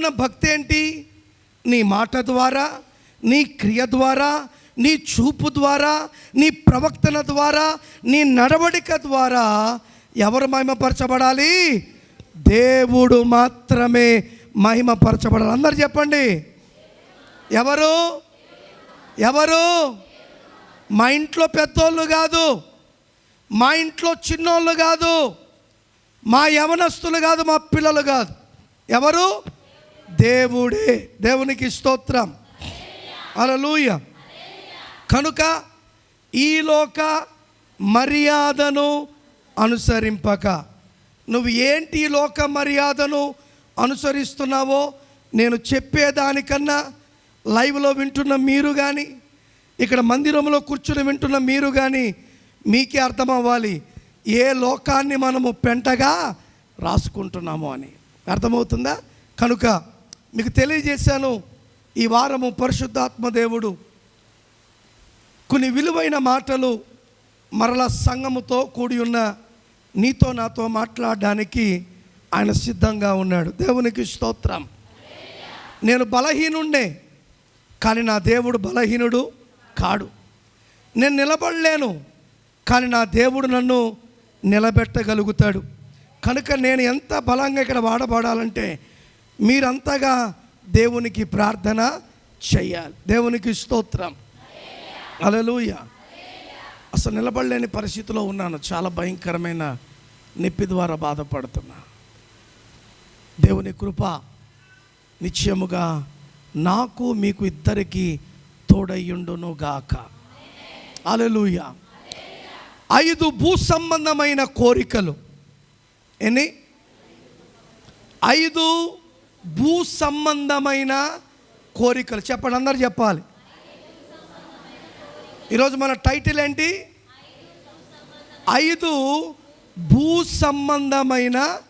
దేవుడున్న భక్తి ఏంటి? నీ మాట ద్వారా నీ క్రియ ద్వారా నీ చూపు ద్వారా నీ ప్రవక్తన ద్వారా నీ నడవడిక ద్వారా ఎవరు మహిమపరచబడాలి? దేవుడు మాత్రమే మహిమపరచబడాలి. అందరు చెప్పండి. ఎవరు? ఎవరు? మా ఇంట్లో పెద్దోళ్ళు కాదు. మా ఇంట్లో చిన్నోళ్ళు కాదు. మా యవనస్తులు కాదు మా పిల్లలు కాదు. ఎవరు? దేవుడే దేవునికి స్తోత్రం. అలలుయ కనుక ఈ లోక మర్యాదను అనుసరింపక. నువ్వు ఏంటి ఈ లోక మర్యాదను అనుసరిస్తున్నావో నేను చెప్పేదానికన్నా లైవ్లో వింటున్న మీరు కానీ ఇక్కడ మందిరంలో కూర్చుని వింటున్న మీరు కానీ మీకే అర్థమవ్వాలి. ఏ లోకాన్ని మనము పెంటగా రాసుకుంటున్నాము అని. అర్థమవుతుందా? కనుక మీకు తెలియజేశాను ఈ వారము పరిశుద్ధాత్మ దేవుడు. కొన్ని విలువైన మాటలు మరల సంఘముతో కూడి ఉన్న నీతో నాతో మాట్లాడడానికి ఆయన సిద్ధంగా ఉన్నాడు. దేవునికి స్తోత్రం. నేను బలహీనుండే కానీ నా దేవుడు బలహీనుడు కాడు. నేను నిలబడలేను కానీ నా దేవుడు నన్ను నిలబెట్టగలుగుతాడు. కనుక నేను ఎంత బలంగా ఇక్కడ వాడబడాలంటే మీరంతగా దేవునికి ప్రార్థన చెయ్యాలి దేవునికి స్తోత్రం. అలలుయ అసలు నిలబడలేని పరిస్థితిలో ఉన్నాను. చాలా భయంకరమైన నొప్పి ద్వారా బాధపడుతున్నా. దేవుని కృప నిశ్చయముగా నాకు మీకు ఇద్దరికి తోడయ్యుండును గాక. అలలుయ ఐదు భూ సంబంధమైన కోరికలు. ఎన్ని? ఐదు భూ సంబంధమైన కోరికలు. చెప్పండి అందరు చెప్పాలి. ఈరోజు మన టైటిల్ ఏంటి? ఐదు భూ సంబంధమైన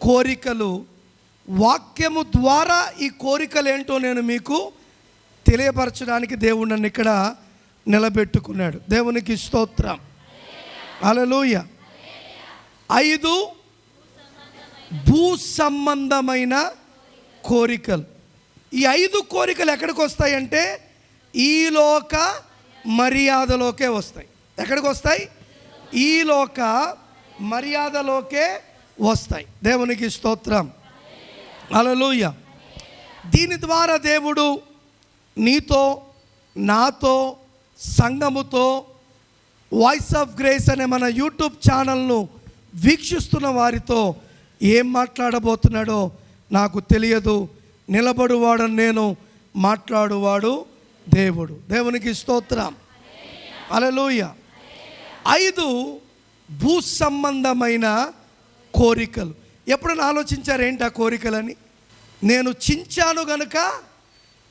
కోరికలు. వాక్యము ద్వారా ఈ కోరికలు ఏంటో నేను మీకు తెలియపరచడానికి దేవుడు నన్ను ఇక్కడ నిలబెట్టుకున్నాడు. దేవునికి స్తోత్రం. అలలోయ ఐదు భూ సంబంధమైన కోరికలు. ఈ ఐదు కోరికలు ఎక్కడికి వస్తాయంటే ఈ లోక మర్యాదలోకే వస్తాయి. ఎక్కడికి వస్తాయి? ఈ లోక మర్యాదలోకే వస్తాయి. దేవునికి స్తోత్రం. అలలుయ దీని ద్వారా దేవుడు నీతో నాతో సంఘముతో వాయిస్ ఆఫ్ గ్రేస్ అనే మన యూట్యూబ్ ఛానల్ను వీక్షిస్తున్న వారితో ఏం మాట్లాడబోతున్నాడో నాకు తెలియదు. నిలబడువాడు నేను మాట్లాడువాడు దేవుడు. దేవునికి స్తోత్రం. అలలోయ ఐదు భూ సంబంధమైన కోరికలు. ఎప్పుడైనా ఆలోచించారు ఏంటి ఆ కోరికలని? నేను చించాను గనుక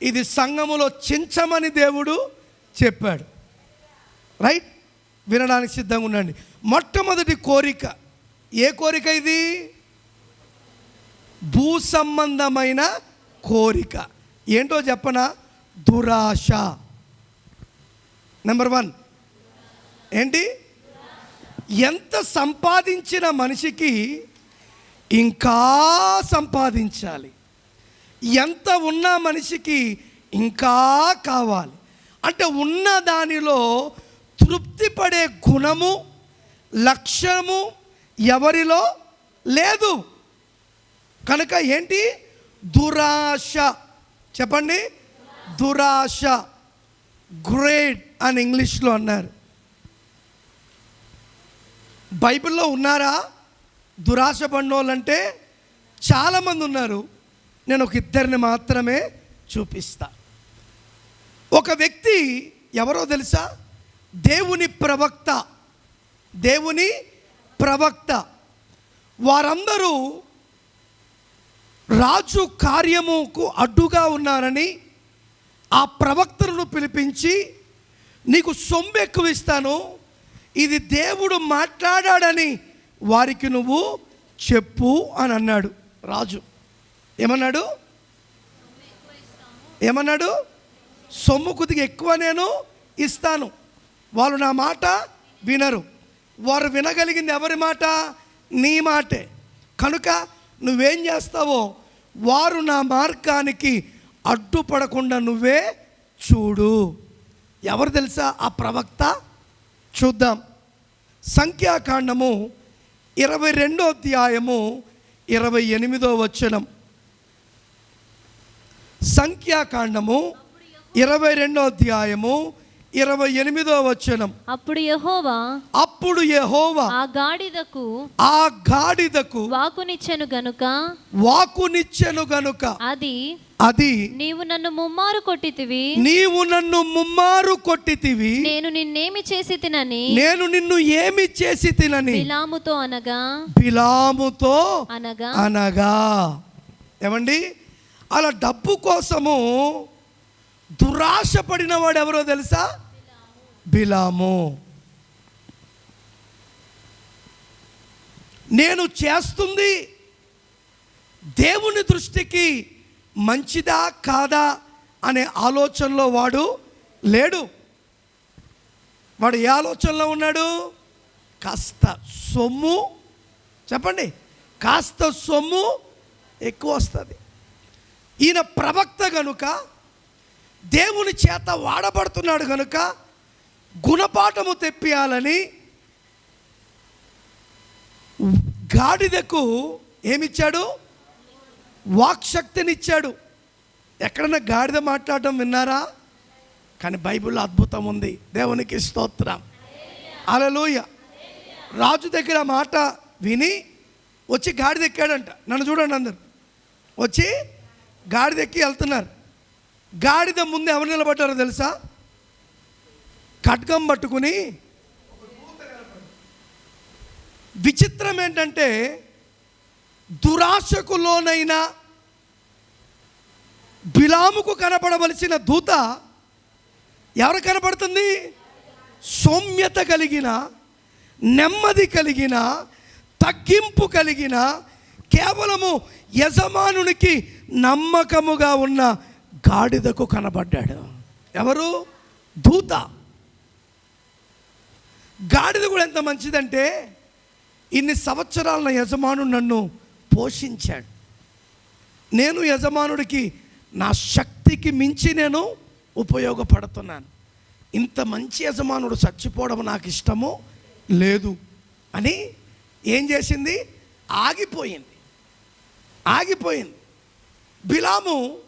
ఇది సంఘములో చించమని దేవుడు చెప్పాడు. రైట్? వినడానికి సిద్ధంగా ఉండండి. మొట్టమొదటి కోరిక. ఏ కోరిక ఇది? భూ సంబంధమైన కోరిక. ఏంటో చెప్పనా? దురాశ. నెంబర్ వన్ ఏంటి? ఎంత సంపాదించిన మనిషికి ఇంకా సంపాదించాలి. ఎంత ఉన్న మనిషికి ఇంకా కావాలి. అంటే ఉన్న దానిలో తృప్తి పడే గుణము లక్ష్యము ఎవరిలో? లేదు. కనుక ఏంటి? దురాశ. చెప్పండి. దురాశ. గ్రేట్ అని ఇంగ్లీష్లో అన్నారు. బైబిల్లో ఉన్నారా? దురాశ పడినోళ్ళంటే చాలామంది ఉన్నారు. నేను ఒక ఇద్దరిని మాత్రమే చూపిస్తా. ఒక వ్యక్తి ఎవరో తెలుసా? దేవుని ప్రవక్త. దేవుని ప్రవక్త. వారందరూ రాజు కార్యముకు అడ్డుగా ఉన్నారని ఆ ప్రవక్తలను పిలిపించి నీకు సొమ్ము ఎక్కువ ఇస్తాను ఇది దేవుడు మాట్లాడాడని వారికి నువ్వు చెప్పు అని అన్నాడు రాజు. ఏమన్నాడు? ఏమన్నాడు? సొమ్ము కొద్దిగా ఎక్కువ నేను ఇస్తాను. వాళ్ళు నా మాట వినరు. వారు వినగలిగింది ఎవరి మాట? నీ మాటే. కనుక నువ్వేం చేస్తావో? వారు నా మార్గానికి అడ్డుపడకుండా నువ్వే చూడు. ఎవరు తెలుసా ఆ ప్రవక్త? చూద్దాం. సంఖ్యాకాండము ఇరవై రెండో అధ్యాయము ఇరవై ఎనిమిదో వచనం. సంఖ్యాకాండము ఇరవై రెండో అధ్యాయము ఇరవై ఎనిమిదో వచనం. అప్పుడు యెహోవా అప్పుడు యెహోవా ఆ గాడిదకు ఆ గాడిదకు వాకునిచ్చెను గనుక? వాకునిచ్చెను గనుక అది అది నీవు నన్ను ముమ్మారు కొట్టితివి. నీవు నన్ను ముమ్మారు కొట్టితివి. నేను నిన్నేమి చేసి తినని నేను నిన్ను ఏమి చేసి తినని బిలాముతో అనగా? బిలాముతో అనగా? అనగా. ఏమండి? అలా డబ్బు కోసము దురాశ పడిన వాడు ఎవరో తెలుసా? బిలాము. నేను చేస్తుంది దేవుని దృష్టికి మంచిదా కాదా అనే ఆలోచనలో వాడు లేడు. వాడు ఏ ఆలోచనలో ఉన్నాడు? కాస్త సొమ్ము. చెప్పండి. కాస్త సొమ్ము ఎక్కువ వస్తుంది. ఈయన ప్రవక్త గనుక దేవుని చేత వాడబడుతున్నాడు గనుక గుణపాఠము తెప్పియాలని గాడిదకు ఏమిచ్చాడు? వాక్శక్తినిచ్చాడు. ఎక్కడన్నా గాడిద మాట్లాడటం విన్నారా? కానీ బైబిల్లో అద్భుతం ఉంది. దేవునికి స్తోత్రం. అలలోయ రాజు దగ్గర మాట విని వచ్చి గాడిద ఎక్కాడంట నన్ను చూడండి అందరు. వచ్చి గాడిద ఎక్కి వెళ్తున్నారు. గాడిద ముందు ఎవరు నిలబడ్డారో తెలుసా? ఖడ్గం పట్టుకుని విచిత్రం ఏంటంటే దురాశకు లోనైన బిలాముకు కనపడవలసిన దూత ఎవరు కనపడుతుంది? సౌమ్యత కలిగిన నెమ్మది కలిగిన తగ్గింపు కలిగిన కేవలము యజమానునికి నమ్మకముగా ఉన్న గాడిదకు కనబడ్డాడు. ఎవరు? దూత. గాడిద కూడా ఎంత మంచిదంటే ఇన్ని సంవత్సరాల నా యజమానుడు నన్ను పోషించాడు. నేను యజమానుడికి నా శక్తికి మించి నేను ఉపయోగపడుతున్నాను. ఇంత మంచి యజమానుడు చచ్చిపోవడం నాకు ఇష్టము లేదు అని ఏం చేసింది? ఆగిపోయింది. ఆగిపోయింది. బిలాము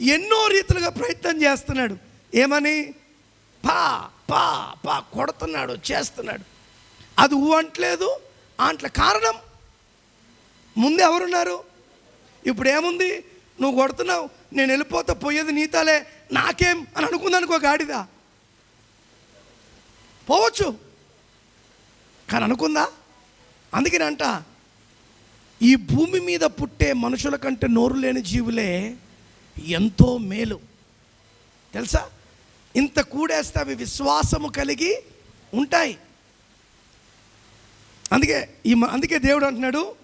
ఎన్నో రీతిలుగా ప్రయత్నం చేస్తున్నాడు. ఏమని? పా పా పా కొడుతున్నాడు చేస్తున్నాడు. అది ఊ అంటలేదు అంట్ల కారణం. ముందు ఎవరున్నారు? ఇప్పుడు ఏముంది నువ్వు కొడుతున్నావు నేను వెళ్ళిపోతా పోయేది నీతాలే నాకేం అని అనుకుందనుకో గాడిదా. పోవచ్చు. కానీ అనుకుందా? అందుకేనంట ఈ భూమి మీద పుట్టే మనుషుల కంటే నోరు లేని జీవులే ఎంతో మేలు. తెలుసా? ఇంత కూడేస్తే అవి విశ్వాసము కలిగి ఉంటాయి. అందుకే ఈ మ- అందుకే దేవుడు అంటున్నాడు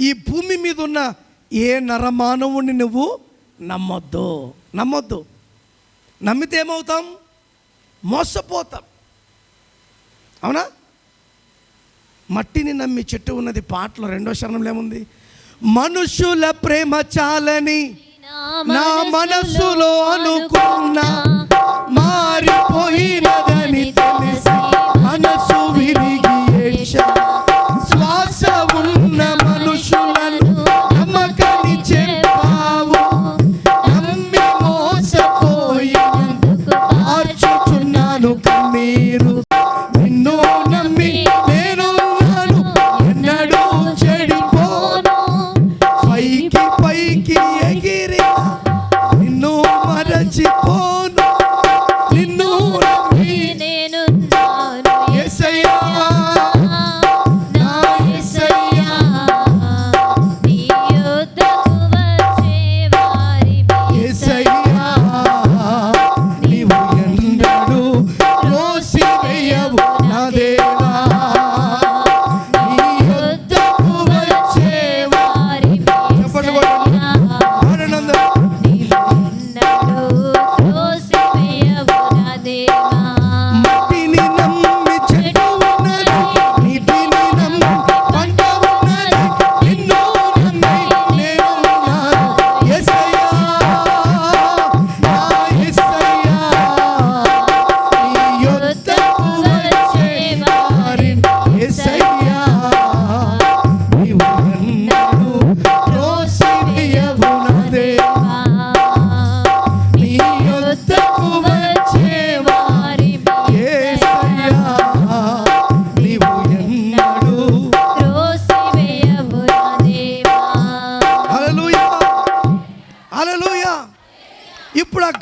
ఈ భూమి మీద ఉన్న ఏ నరమానవుని నువ్వు నమ్మొద్దు. నమ్మొద్దు. నమ్మితే ఏమవుతాం? మోసపోతాం. అవునా? మట్టిని నమ్మి చెట్టు ఉన్నది పాటలో రెండో శరణంలో ఏముంది? మనుషుల ప్రేమ చాలని నా మనసులో అనుకున్నా మారిపోయినదని తెలిసి మనసు Krishna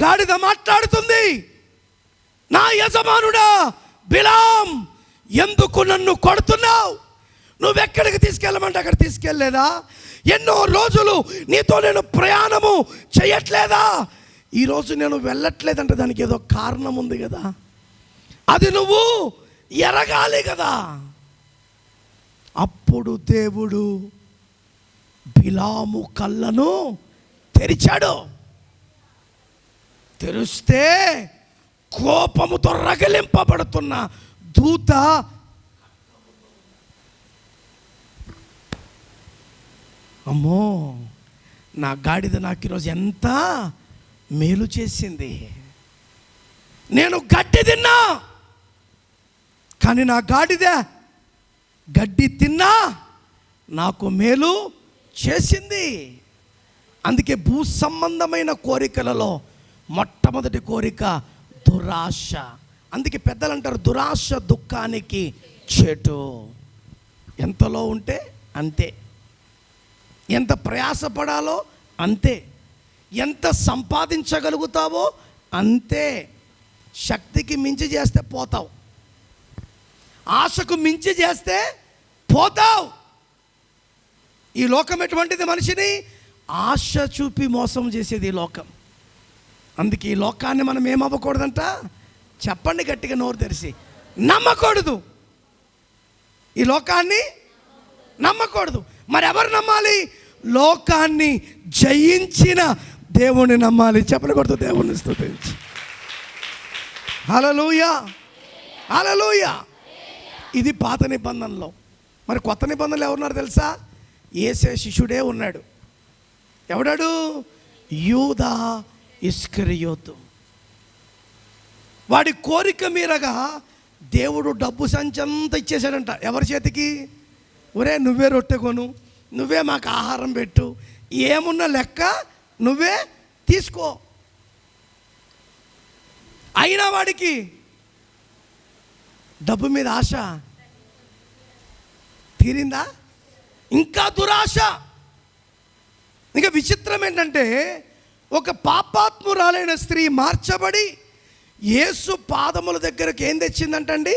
మాట్లాడుతుంది. నా యజమానుడా బిలాం ఎందుకు నన్ను కొడుతున్నావు? నువ్వెక్కడికి తీసుకెళ్ళమంటే అక్కడ తీసుకెళ్ళలేదా? ఎన్నో రోజులు నీతో నేను ప్రయాణము చేయట్లేదా? ఈరోజు నేను వెళ్ళట్లేదంటే దానికి ఏదో కారణం ఉంది కదా. అది నువ్వు ఎరగాలి కదా. అప్పుడు దేవుడు బిలాము కళ్ళను తెరిచాడు. తెరిస్తే కోపముతో రగిలింపబడుతున్న దూత అమ్మో నా గాడిద నాకు ఈరోజు ఎంత మేలు చేసింది. నేను గడ్డి తిన్నా కానీ నా గాడిద గడ్డి తిన్నా నాకు మేలు చేసింది. అందుకే భూ సంబంధమైన కోరికలలో మొట్టమొదటి కోరిక దురాశ. అందుకే పెద్దలు అంటారు దురాశ దుఃఖానికి చెటు ఎంతలో ఉంటే అంతే. ఎంత ప్రయాసపడాలో అంతే. ఎంత సంపాదించగలుగుతావో అంతే. శక్తికి మించి చేస్తే పోతావు. ఆశకు మించి చేస్తే పోతావు. ఈ లోకం ఎటువంటిది మనిషిని? ఆశ చూపి మోసం చేసేది ఈ లోకం. అందుకే ఈ లోకాన్ని మనం ఏమవ్వకూడదంట? చెప్పండి గట్టిగా నోరు తెరిచి. నమ్మకూడదు. ఈ లోకాన్ని నమ్మకూడదు. మరి ఎవరు నమ్మాలి? లోకాన్ని జయించిన దేవుణ్ణి నమ్మాలి. చెప్పకూడదు దేవుణ్ణి స్థుతించి హలలుయా హలలుయా ఇది పాత నిబంధనలో. మరి కొత్త నిబంధనలు ఎవరున్నారు తెలుసా? ఏసే శిష్యుడే ఉన్నాడు. ఎవడాడు? యూదా. ఇస్కరియోతు. వాడి కోరిక మీరగా దేవుడు డబ్బు సంచంతా ఇచ్చేశాడంట. ఎవరి చేతికి? ఒరే నువ్వే రొట్టె కొను నువ్వే మాకు ఆహారం పెట్టు ఏమున్న లెక్క నువ్వే తీసుకో. అయినా వాడికి డబ్బు మీద ఆశ తీరిందా? ఇంకా దురాశ. ఇంకా విచిత్రం ఏంటంటే ఒక పాపాత్మురాలైన స్త్రీ మార్చబడి యేసు పాదముల దగ్గరకు ఏం తెచ్చిందంటండి?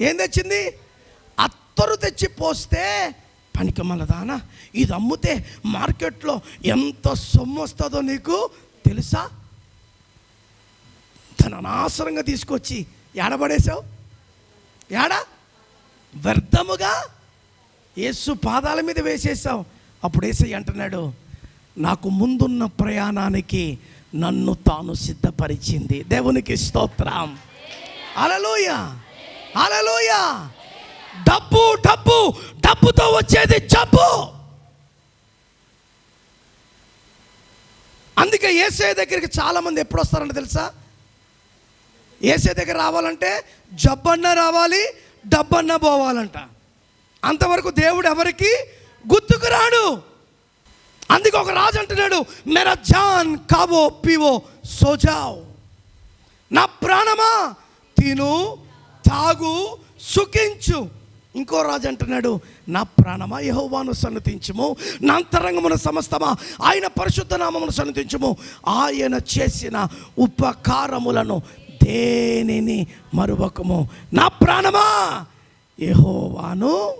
ఏం తెచ్చింది? అత్తరు తెచ్చి పోస్తే పనికి మలదానా? ఇది అమ్మితే మార్కెట్లో ఎంత సొమ్ము వస్తుందో నీకు తెలుసా? తన అనవసరంగా తీసుకొచ్చి ఏడబడేశావు? ఏడా? వ్యర్థముగా యేసు పాదాల మీద వేసేసావు అప్పుడు ఏసై అంటున్నాడు నాకు ముందున్న ప్రయాణానికి నన్ను తాను సిద్ధపరిచింది. దేవునికి స్తోత్రం. అలలోయ అలలోయ డబ్బు డబ్బు డబ్బుతో వచ్చేది జబ్బు. అందుకే ఏసే దగ్గరికి చాలామంది ఎప్పుడు వస్తారంటే తెలుసా? ఏసే దగ్గర రావాలంటే జబ్బన్న రావాలి డబ్బన్న పోవాలంట. అంతవరకు దేవుడు ఎవరికి? గుర్తుకు రాడు. అందుకే ఒక రాజు అంటున్నాడు మెరా జాన్ కాబో పివో సోజావ్. నా ప్రాణమా? తిను తాగు సుఖించు. ఇంకో రాజు అంటున్నాడు నా ప్రాణమా? యహోవాను సన్నతించము. నా అంతరంగమున సమస్తమా? ఆయన పరిశుద్ధ నామమును సన్నతించము. ఆయన చేసిన ఉపకారములను దేనిని మరువకము? నా ప్రాణమా? యహోవాను.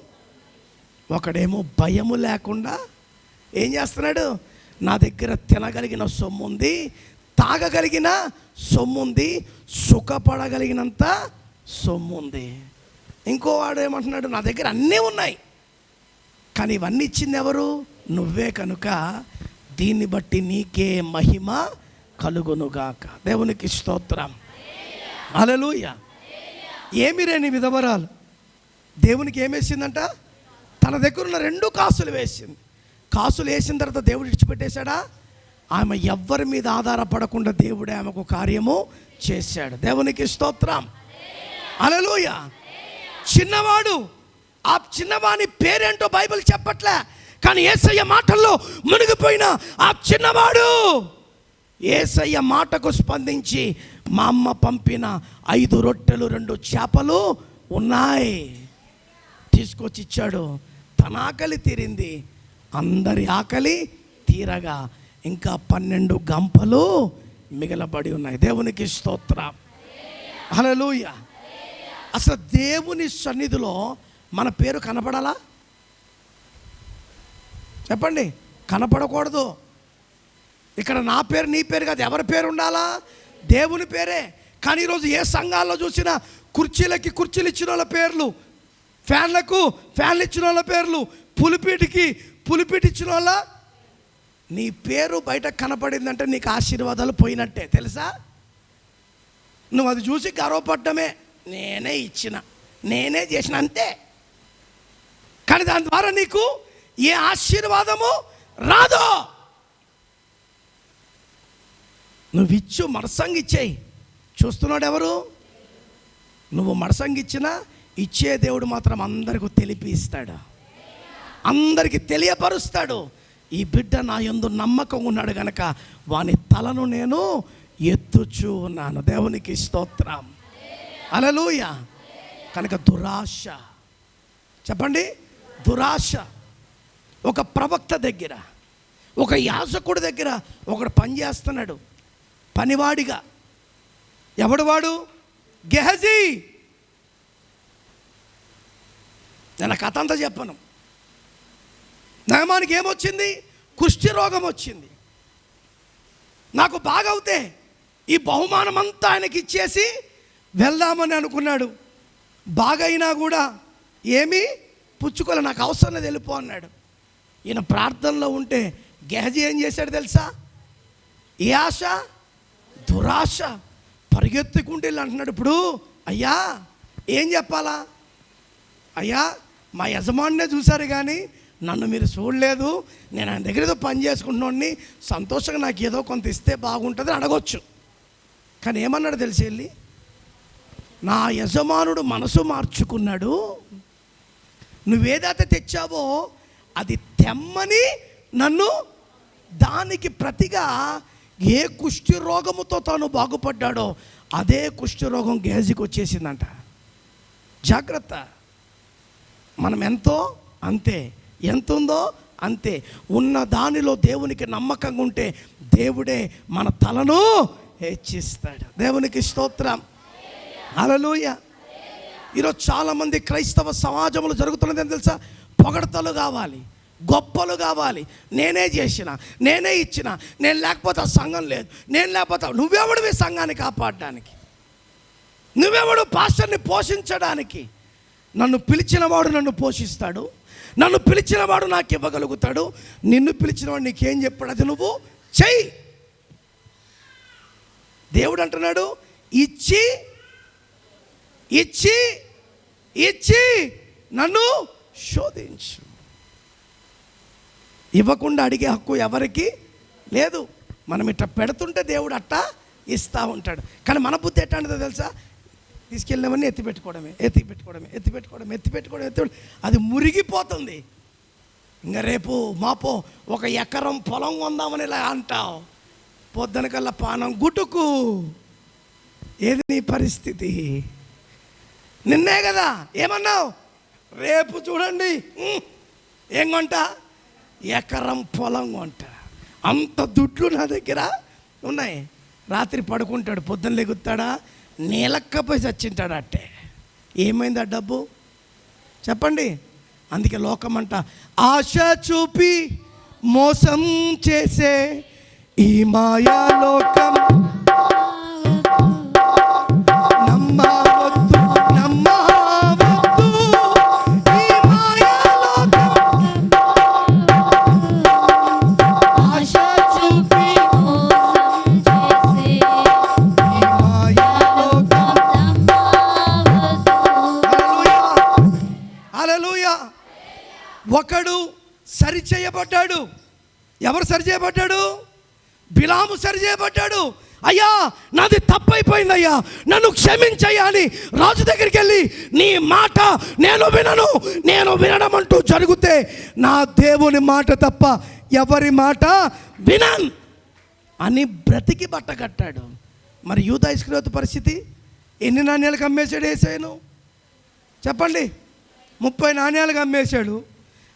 ఒకడేమో భయము లేకుండా ఏం చేస్తున్నాడు? నా దగ్గర తినగలిగిన సొమ్ము ఉంది తాగగలిగిన సొమ్ము ఉంది సుఖపడగలిగినంత సొమ్ము ఉంది ఇంకోవాడు ఏమంటున్నాడు? నా దగ్గర అన్నీ ఉన్నాయి కానీ ఇవన్నీ ఇచ్చింది ఎవరు? నువ్వే కనుక దీన్ని బట్టి నీకే మహిమ కలుగునుగాక. దేవునికి స్తోత్రం. అలలుయ ఏమి లేని విధవరాలు? దేవునికి ఏమేసిందంట? తన దగ్గర ఉన్న రెండు కాసులు వేసింది. కాసులు వేసిన తర్వాత దేవుడు ఇచ్చిపెట్టేశాడా ఆమె ఎవ్వరి మీద ఆధారపడకుండా దేవుడే ఆమెకు కార్యము చేశాడు. దేవునికి స్తోత్రం. అలలోయ చిన్నవాడు. ఆ చిన్నవాని పేరేంటో బైబిల్ చెప్పట్లే. కానీ ఏసయ్య మాటల్లో మునిగిపోయిన ఆ చిన్నవాడు. ఏసయ్య మాటకు స్పందించి మా అమ్మ పంపిన ఐదు రొట్టెలు రెండు చేపలు ఉన్నాయి. తీసుకొచ్చి ఇచ్చాడు. తన ఆకలి తీరింది. అందరి ఆకలి తీరగా ఇంకా పన్నెండు గంపలు మిగలబడి ఉన్నాయి. దేవునికి స్తోత్రం. హల్లెలూయ. అసలు దేవుని సన్నిధిలో మన పేరు కనపడాలా? చెప్పండి. కనపడకూడదు. ఇక్కడ నా పేరు నీ పేరు కాదు ఎవరి పేరు ఉండాలా? దేవుని పేరే. కానీ ఈరోజు ఏ సంఘాల్లో చూసినా కుర్చీలకి కుర్చీలు ఇచ్చిన వాళ్ళ పేర్లు ఫ్యాన్లకు ఫ్యాన్లు ఇచ్చిన వాళ్ళ పేర్లు పులిపీటికి పులిపీటి ఇచ్చిన వాళ్ళ నీ పేరు బయట కనపడిందంటే నీకు ఆశీర్వాదాలు పోయినట్టే తెలుసా? నువ్వు అది చూసి గర్వపడ్డమే. నేనే ఇచ్చిన నేనే చేసిన అంతే. కానీ దాని ద్వారా నీకు ఏ ఆశీర్వాదము రాదు. నువ్వు ఇచ్చు మరసంగి ఇచ్చేయి. చూస్తున్నాడు ఎవరు? నువ్వు మరసంగి ఇచ్చినా ఇచ్చే దేవుడు మాత్రం అందరికీ తెలిపి ఇస్తాడు. అందరికీ తెలియపరుస్తాడు. ఈ బిడ్డ నా ఎందు నమ్మకం ఉన్నాడు గనక వాని తలను నేను ఎత్తుచూ ఉన్నాను. దేవునికి స్తోత్రం. అలలుయ కనుక దురాశ. చెప్పండి. దురాశ. ఒక ప్రవక్త దగ్గర ఒక యాజకుడి దగ్గర ఒకడు పని చేస్తున్నాడు. పనివాడిగా. ఎవడు వాడు? గెహజీ. నేను కథ అంతా చెప్పను. నయమానికి ఏమొచ్చింది? కుష్టి రోగం వచ్చింది. నాకు బాగవుతే ఈ బహుమానం అంతా ఆయనకి ఇచ్చేసి వెళ్దామని అనుకున్నాడు. బాగైనా కూడా ఏమీ పుచ్చుకోలే నాకు అవసరం లేదు వెళ్ళిపో అన్నాడు. ఈయన ప్రార్థనలో ఉంటే గెహజీ ఏం చేశాడు తెలుసా? ఏ ఆశ? దురాశ. పరిగెత్తుకుంటే వెళ్ళి అంటున్నాడు ఇప్పుడు అయ్యా ఏం చెప్పాలా? అయ్యా మా యజమానినే చూశారు కానీ నన్ను మీరు చూడలేదు నేను ఆయన దగ్గర ఏదో పని చేసుకుంటున్నోడిని సంతోషంగా నాకు ఏదో కొంత ఇస్తే బాగుంటుంది అని అడగొచ్చు. కానీ ఏమన్నాడు తెలిసి వెళ్ళి నా యజమానుడు మనసు మార్చుకున్నాడు నువ్వేదైతే తెచ్చావో అది తెమ్మని నన్ను దానికి ప్రతిగా ఏ కుష్టి రోగముతో తాను బాగుపడ్డాడో అదే కుష్టి రోగం గేజికి వచ్చేసిందంట. జాగ్రత్త. మనం ఎంతో అంతే. ఎంత ఉందో అంతే. ఉన్న దానిలో దేవునికి నమ్మకంగా ఉంటే దేవుడే మన తలను హెచ్చిస్తాడు. దేవునికి స్తోత్రం. అలలోయ ఈరోజు చాలామంది క్రైస్తవ సమాజంలో జరుగుతున్నది ఏం తెలుసా? పొగడతలు కావాలి గొప్పలు కావాలి. నేనే చేసిన నేనే ఇచ్చిన నేను లేకపోతే ఆ సంఘం లేదు. నేను లేకపోతే నువ్వెవడివి సంఘాన్ని కాపాడడానికి? నువ్వెవడు పాస్టర్ని పోషించడానికి? నన్ను పిలిచిన వాడు నన్ను పోషిస్తాడు. నన్ను పిలిచినవాడు నాకు ఇవ్వగలుగుతాడు. నిన్ను పిలిచినవాడు నీకేం చెప్పాడు? అది నువ్వు చెయ్యి. దేవుడు అంటున్నాడు ఇచ్చి ఇచ్చి ఇచ్చి నన్ను శోధించు. ఇవ్వకుండా అడిగే హక్కు ఎవరికి లేదు. మనం ఇట్లా పెడుతుంటే దేవుడు అట్టా ఇస్తూ ఉంటాడు. కానీ మన బుద్ధి ఎట్లా ఉంటుందో తెలుసా? తీసుకెళ్ళినవన్నీ ఎత్తి పెట్టుకోవడమే ఎత్తి పెట్టుకోవడమే ఎత్తి పెట్టుకోవడం ఎత్తి పెట్టుకోవడం ఎత్తి అది మురిగిపోతుంది. ఇంకా రేపు మాపో ఒక ఎకరం పొలం కొందామని ఇలా అంటావు. పొద్దునకల్లా పానం గుటుకు. ఏది నీ పరిస్థితి? నిన్నే కదా. ఏమన్నావు? రేపు చూడండి. ఏం కొంట? ఎకరం పొలం కొంట. అంత దుడ్లు నా దగ్గర ఉన్నాయి. రాత్రి పడుకుంటాడు. పొద్దున్న లెగుతాడా? నీలక్కపోయి చచ్చింటాడు అట్టే ఏమైంది ఆ డబ్బు? చెప్పండి. అందుకే లోకం అంట ఆశ చూపి మోసం చేసే ఈ మాయా లోకం. అయ్యా నాది తప్పైపోయింది అయ్యా నన్ను క్షమించయ్యా అని రాజు దగ్గరికి వెళ్ళి నీ మాట నేను వినను నేను వినడం అంటూ జరిగితే నా దేవుని మాట తప్ప ఎవరి మాట వినన్ అని బ్రతికి బట్ట కట్టాడు. మరి యూత ఇస్క్రోత్ పరిస్థితి? ఎన్ని నాణ్యాలకు అమ్మేశాడు వేసాను చెప్పండి. ముప్పై నాణ్యాలకు అమ్మేశాడు.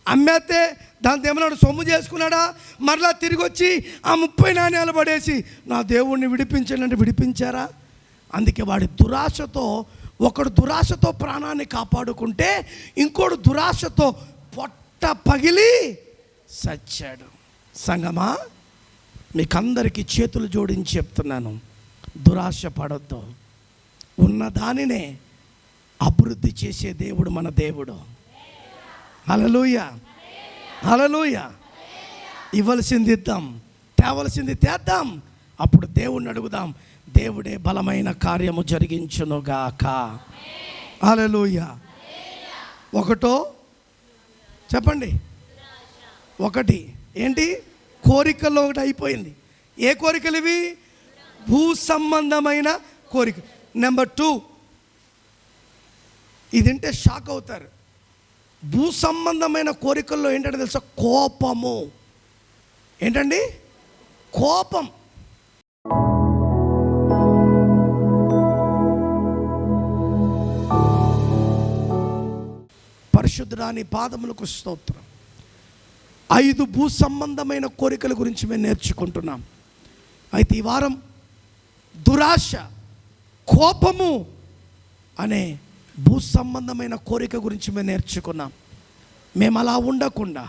అమ్మేస్తే దాంతో ఏమన్నాడు సొమ్ము చేసుకున్నాడా? మరలా తిరిగి వచ్చి ఆ ముప్పై నాణ్యాలు పడేసి నా దేవుణ్ణి విడిపించానంటే విడిపించారా? అందుకే వాడి దురాశతో ఒకడు దురాశతో ప్రాణాన్ని కాపాడుకుంటే ఇంకోడు దురాశతో పొట్ట పగిలి సచ్చాడు సంగమా మీకందరికీ చేతులు జోడించి చెప్తున్నాను దురాశ పడొద్దు. ఉన్న దానినే అభివృద్ధి చేసే దేవుడు మన దేవుడు. హలలుయ హలలుయ ఇవ్వలసింది ఇద్దాం తేవలసింది తేద్దాం అప్పుడు దేవుణ్ణి అడుగుదాం దేవుడే బలమైన కార్యము జరిగించునుగాక. హలలుయ ఒకటో చెప్పండి. ఒకటి ఏంటి? కోరికల్లో ఒకటి అయిపోయింది. ఏ కోరికలు ఇవి? భూ సంబంధమైన కోరిక. నెంబర్ టూ ఇదింటే షాక్ అవుతారు. భూ సంబంధమైన కోరికల్లో ఏంటంటే తెలుసా? కోపము. ఏంటండి? కోపం. పరిశుద్ధరాని పాదములకు స్తోత్రం. ఐదు భూ సంబంధమైన కోరికల గురించి మేము నేర్చుకుంటున్నాం. అయితే ఈ వారం దురాశ కోపము అనే భూ సంబంధమైన కోరిక గురించి మేము నేర్చుకున్నాం. మేము అలా ఉండకుండా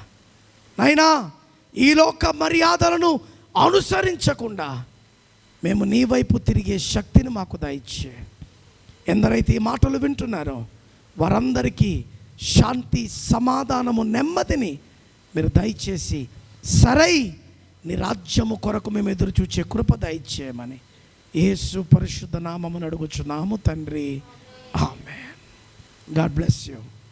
నైనా ఈ లోక మర్యాదలను అనుసరించకుండా మేము నీ వైపు తిరిగే శక్తిని మాకు దయచే. ఎందరైతే ఈ మాటలు వింటున్నారో వారందరికీ శాంతి సమాధానము నెమ్మదిని మీరు దయచేసి సరై నీ రాజ్యము కొరకు మేము ఎదురు చూచే కృప దయచేయమని యేసు పరిశుద్ధ నామమును అడుగుచున్నాము తండ్రి. ఆమె God bless you.